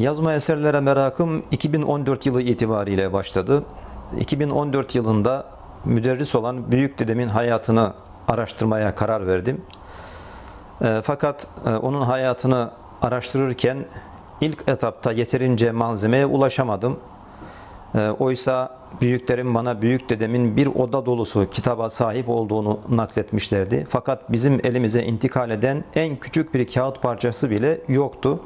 Yazma eserlere merakım 2014 yılı itibariyle başladı. 2014 yılında müderris olan büyük dedemin hayatını araştırmaya karar verdim. E, fakat e, onun hayatını araştırırken ilk etapta yeterince malzemeye ulaşamadım. E, oysa büyüklerim bana büyük dedemin bir oda dolusu kitaba sahip olduğunu nakletmişlerdi. Fakat bizim elimize intikal eden en küçük bir kağıt parçası bile yoktu.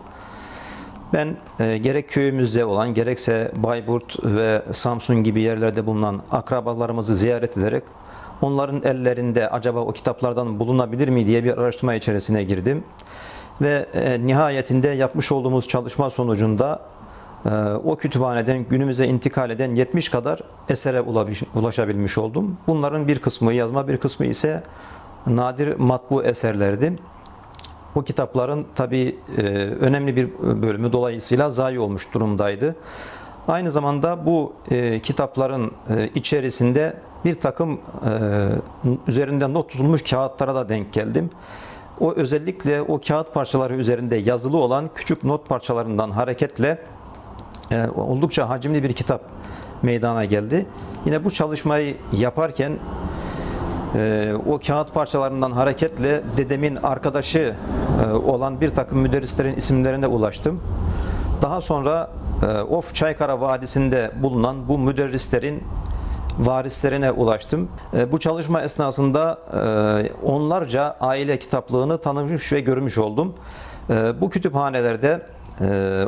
Ben e, gerek köyümüzde olan gerekse Bayburt ve Samsun gibi yerlerde bulunan akrabalarımızı ziyaret ederek onların ellerinde acaba o kitaplardan bulunabilir mi diye bir araştırma içerisine girdim. Ve e, nihayetinde yapmış olduğumuz çalışma sonucunda e, o kütüphaneden günümüze intikal eden 70 kadar esere ulaş- ulaşabilmiş oldum. Bunların bir kısmı yazma bir kısmı ise nadir matbu eserlerdi. O kitapların tabi önemli bir bölümü dolayısıyla zayi olmuş durumdaydı. Aynı zamanda bu e, kitapların e, içerisinde bir takım e, üzerinde not tutulmuş kağıtlara da denk geldim. O özellikle o kağıt parçaları üzerinde yazılı olan küçük not parçalarından hareketle e, oldukça hacimli bir kitap meydana geldi. Yine bu çalışmayı yaparken ee, o kağıt parçalarından hareketle dedemin arkadaşı e, olan bir takım müderrislerin isimlerine ulaştım. Daha sonra e, Of Çaykara Vadisi'nde bulunan bu müderrislerin varislerine ulaştım. E, Bu çalışma esnasında e, onlarca aile kitaplığını tanımış ve görmüş oldum. E, Bu kütüphanelerde e,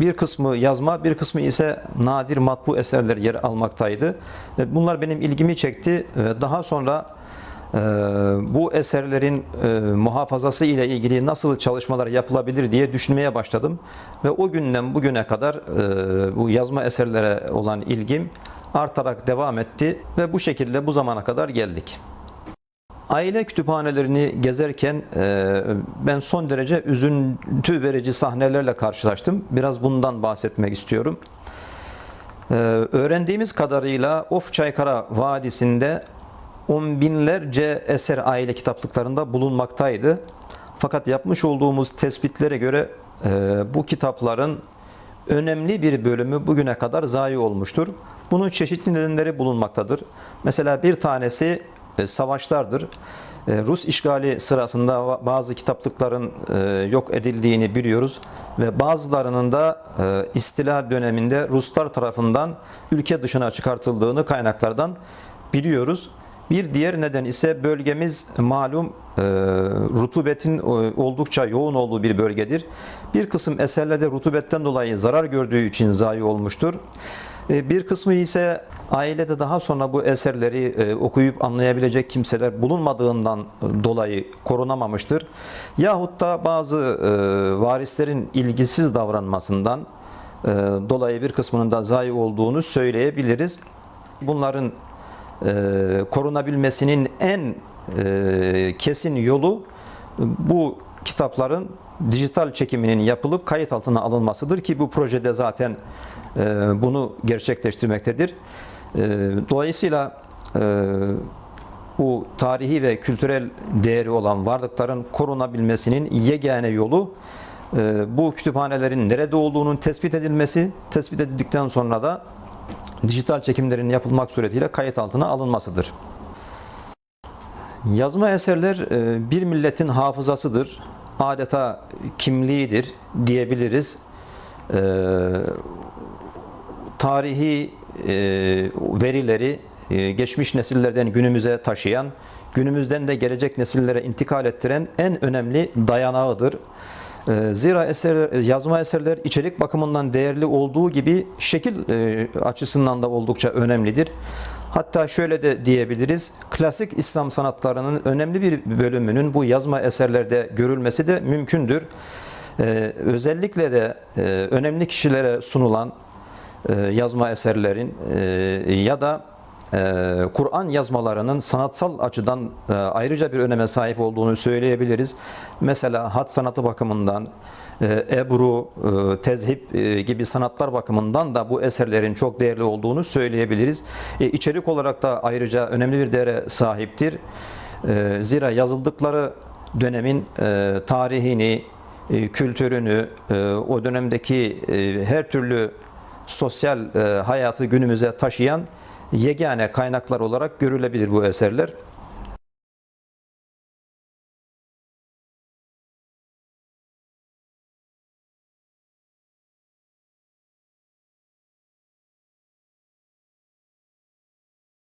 bir kısmı yazma, bir kısmı ise nadir matbu eserler yer almaktaydı. Ve Bunlar benim ilgimi çekti. Ve Daha sonra e, bu eserlerin e, muhafazası ile ilgili nasıl çalışmalar yapılabilir diye düşünmeye başladım. Ve o günden bugüne kadar e, bu yazma eserlere olan ilgim artarak devam etti ve bu şekilde bu zamana kadar geldik. Aile kütüphanelerini gezerken e, ben son derece üzüntü verici sahnelerle karşılaştım. Biraz bundan bahsetmek istiyorum. E, öğrendiğimiz kadarıyla Of Çaykara Vadisi'nde on binlerce eser aile kitaplıklarında bulunmaktaydı. Fakat yapmış olduğumuz tespitlere göre e, bu kitapların önemli bir bölümü bugüne kadar zayi olmuştur. Bunun çeşitli nedenleri bulunmaktadır. Mesela bir tanesi savaşlardır. E, Rus işgali sırasında bazı kitaplıkların e, yok edildiğini biliyoruz ve bazılarının da e, istila döneminde Ruslar tarafından ülke dışına çıkartıldığını kaynaklardan biliyoruz. Bir diğer neden ise bölgemiz malum e, rutubetin e, oldukça yoğun olduğu bir bölgedir. Bir kısım eserlerde rutubetten dolayı zarar gördüğü için zayi olmuştur. E, Bir kısmı ise ailede daha sonra bu eserleri e, okuyup anlayabilecek kimseler bulunmadığından dolayı korunamamıştır. Yahut da bazı e, varislerin ilgisiz davranmasından e, dolayı bir kısmının da zayi olduğunu söyleyebiliriz. Bunların e, korunabilmesinin en e, kesin yolu bu kitapların dijital çekiminin yapılıp kayıt altına alınmasıdır ki bu projede zaten e, bunu gerçekleştirmektedir. E, dolayısıyla e, bu tarihi ve kültürel değeri olan varlıkların korunabilmesinin yegane yolu e, bu kütüphanelerin nerede olduğunun tespit edilmesi, tespit edildikten sonra da dijital çekimlerin yapılmak suretiyle kayıt altına alınmasıdır. Yazma eserler e, bir milletin hafızasıdır. Adeta kimliğidir diyebiliriz. Tarihi e, verileri e, geçmiş nesillerden günümüze taşıyan, günümüzden de gelecek nesillere intikal ettiren en önemli dayanağıdır. E, Zira eser, yazma eserler içerik bakımından değerli olduğu gibi şekil e, açısından da oldukça önemlidir. Hatta şöyle de diyebiliriz, klasik İslam sanatlarının önemli bir bölümünün bu yazma eserlerde görülmesi de mümkündür. Ee, özellikle de e, önemli kişilere sunulan yazma eserlerin e, ya da e, Kur'an yazmalarının sanatsal açıdan e, ayrıca bir öneme sahip olduğunu söyleyebiliriz. Mesela hat sanatı bakımından, e, ebru, e, tezhip e, gibi sanatlar bakımından da bu eserlerin çok değerli olduğunu söyleyebiliriz. E, içerik olarak da ayrıca önemli bir değere sahiptir. E, Zira yazıldıkları dönemin e, tarihini, e, kültürünü, e, o dönemdeki e, her türlü sosyal e, hayatı günümüze taşıyan yegane kaynaklar olarak görülebilir bu eserler.